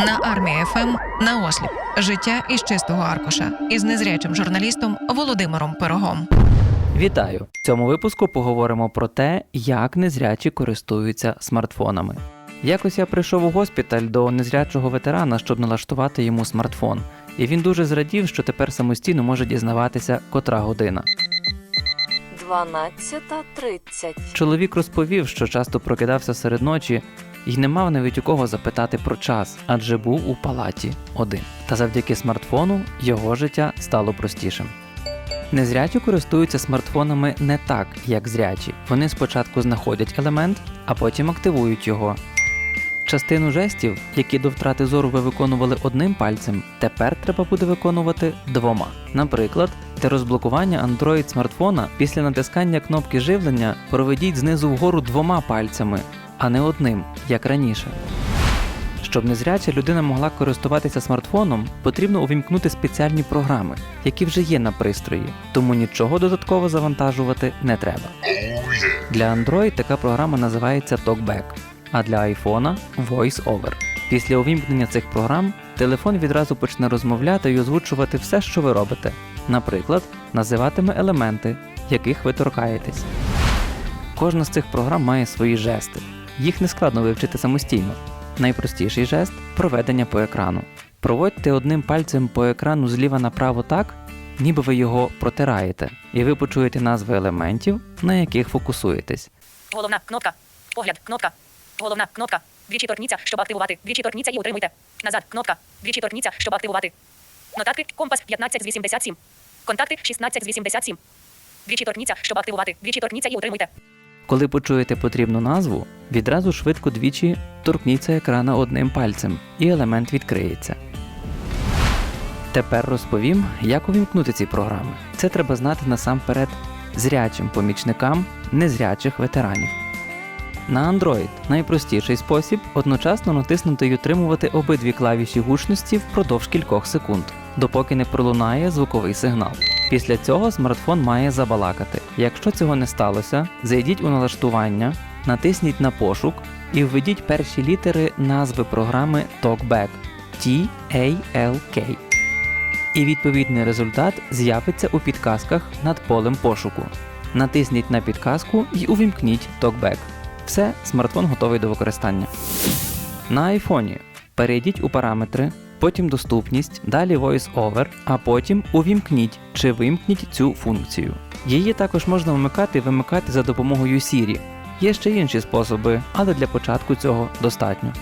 На армії ФМ на осліп життя із чистого аркуша із незрячим журналістом Володимиром Пирогом. Вітаю! В цьому випуску поговоримо про те, як незрячі користуються смартфонами. Якось я прийшов у госпіталь до незрячого ветерана, щоб налаштувати йому смартфон, і він дуже зрадів, що тепер самостійно може дізнаватися, котра година. 12.30. Чоловік розповів, що часто прокидався серед ночі і не мав навіть у кого запитати про час, адже був у палаті один. Та завдяки смартфону його життя стало простішим. Незрячі користуються смартфонами не так, як зрячі. Вони спочатку знаходять елемент, а потім активують його. Частину жестів, які до втрати зору ви виконували одним пальцем, тепер треба буде виконувати двома. Наприклад, для розблокування Android смартфона після натискання кнопки живлення проведіть знизу вгору двома пальцями, а не одним, як раніше. Щоб незряча людина могла користуватися смартфоном, потрібно увімкнути спеціальні програми, які вже є на пристрої, тому нічого додатково завантажувати не треба. Для Android така програма називається TalkBack, а для iPhone – VoiceOver. Після увімкнення цих програм телефон відразу почне розмовляти і озвучувати все, що ви робите. Наприклад, називатиме елементи, яких ви торкаєтесь. Кожна з цих програм має свої жести. Їх не складно вивчити самостійно. Найпростіший жест проведення по екрану. Проводьте одним пальцем по екрану зліва направо так, ніби ви його протираєте, і ви почуєте назви елементів, на яких фокусуєтесь. Головна кнопка. Погляд. Кнопка. Головна кнопка. Двічі торкніться, щоб активувати. Двічі торкніться і утримуйте. Назад. Кнопка. Двічі торкніться, щоб активувати. Нотатки. Компас 15 з 87. Контакти 16 з 87. Двічі торкніться, щоб активувати. Двічі торкніться і утримуйте. Коли почуєте потрібну назву, відразу швидко двічі торкніться екрана одним пальцем, і елемент відкриється. Тепер розповім, як увімкнути ці програми. Це треба знати насамперед зрячим помічникам незрячих ветеранів. На Android найпростіший спосіб одночасно натиснути і утримувати обидві клавіші гучності впродовж кількох секунд, допоки не пролунає звуковий сигнал. Після цього смартфон має забалакати. Якщо цього не сталося, зайдіть у налаштування, натисніть на пошук і введіть перші літери назви програми TalkBack T-A-L-K. І відповідний результат з'явиться у підказках над полем пошуку. Натисніть на підказку і увімкніть TalkBack. Все, смартфон готовий до використання. На айфоні перейдіть у параметри, потім доступність, далі VoiceOver, а потім увімкніть чи вимкніть цю функцію. Її також можна вмикати і вимикати за допомогою Siri. Є ще інші способи, але для початку цього достатньо.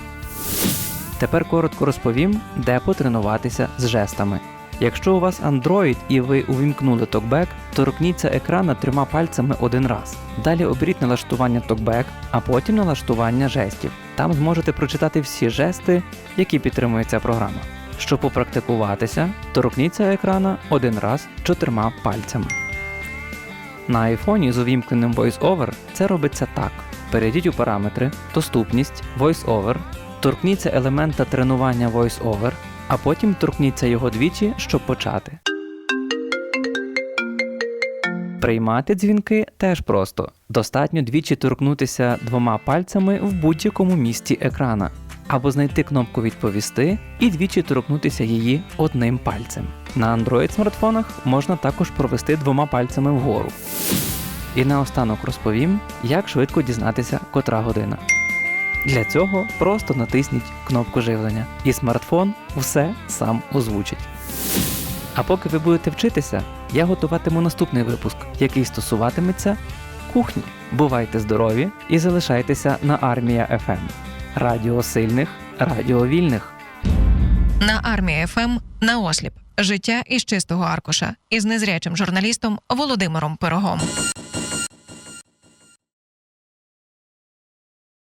Тепер коротко розповім, де потренуватися з жестами. Якщо у вас Android і ви увімкнули TalkBack, торкніться екрана трьома пальцями один раз. Далі оберіть налаштування TalkBack, а потім налаштування жестів. Там зможете прочитати всі жести, які підтримує ця програма. Щоб попрактикуватися, торкніться екрана один раз чотирма пальцями. На айфоні з увімкненим VoiceOver це робиться так: перейдіть у параметри, доступність, VoiceOver, торкніться елемента тренування VoiceOver, а потім торкніться його двічі, щоб почати. Приймати дзвінки теж просто. Достатньо двічі торкнутися двома пальцями в будь-якому місці екрана, або знайти кнопку відповісти і двічі торкнутися її одним пальцем. На Android смартфонах можна також провести двома пальцями вгору. І наостанок розповім, як швидко дізнатися, котра година. Для цього просто натисніть кнопку живлення, і смартфон все сам озвучить. А поки ви будете вчитися, я готуватиму наступний випуск, який стосуватиметься кухні. Бувайте здорові і залишайтеся на армія ФМ. Радіо сильних, радіо вільних. На армії ФМ на осліп життя із чистого аркуша із незрячим журналістом Володимиром Пирогом.